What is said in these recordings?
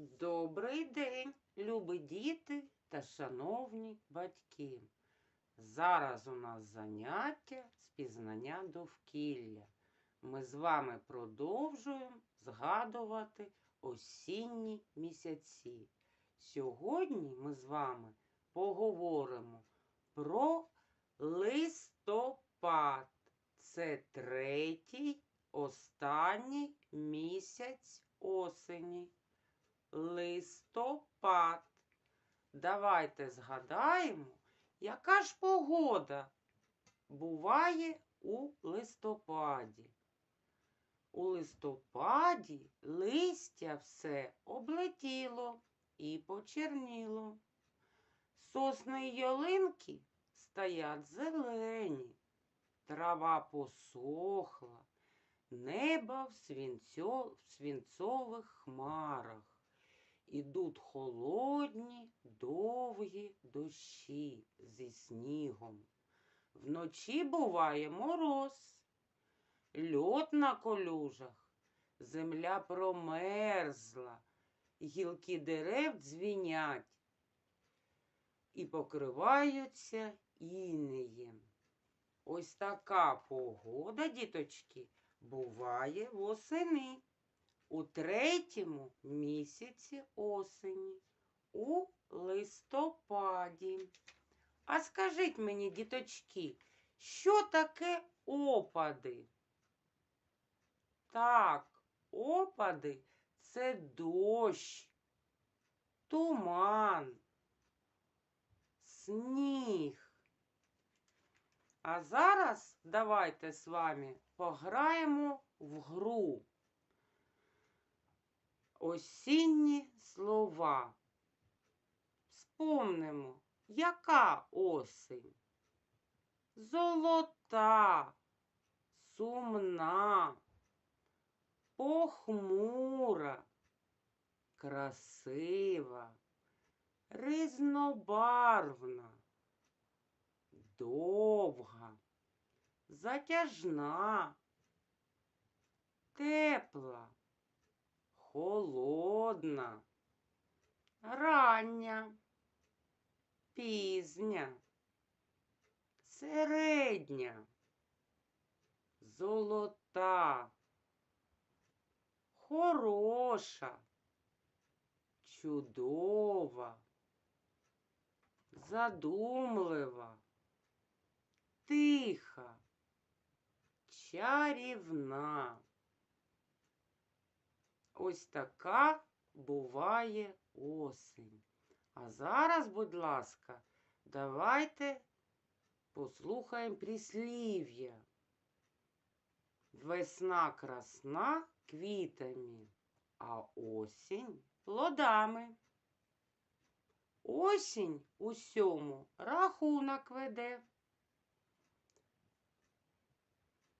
Добрий день, любі діти та шановні батьки. Зараз у нас заняття з пізнання довкілля. Ми з вами продовжуємо згадувати осінні місяці. Сьогодні ми з вами поговоримо про листопад. Це третій, останній місяць осені. Листопад. Давайте згадаємо, яка ж погода буває у листопаді. У листопаді листя все облетіло і почерніло. Сосни й ялинки стоять зелені, трава посохла, небо в, свинцьо... в свинцових хмарах. Ідуть холодні, довгі дощі зі снігом. Вночі буває мороз, льот на колюжах, земля промерзла, гілки дерев дзвінять і покриваються інеєм. Ось така погода, діточки, буває восени у третьому місяці осені, у листопаді. А скажіть мені, діточки, що таке опади? Так, опади це дощ, туман, сніг. А зараз давайте з вами пограємо в гру. Осінні слова. Вспомнимо, яка осень? Золота, сумна, похмура, красива, різнобарвна, довга, затяжна, тепла холодна, рання, пізня, середня, золота, хороша, чудова, задумлива, тиха, чарівна. Ось така буває осень. А зараз, будь ласка, давайте послухаємо прислів'я. Весна красна квітами, а осінь плодами. Осінь усьому рахунок веде.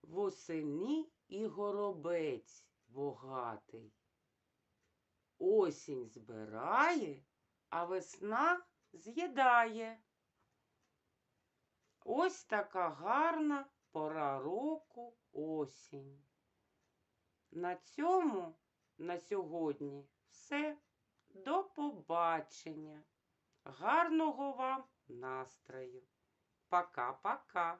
Восени і горобець богатий. Осінь збирає, а весна з'їдає. Ось така гарна пора року осінь. На цьому на сьогодні все. До побачення. Гарного вам настрою. Пока-пока.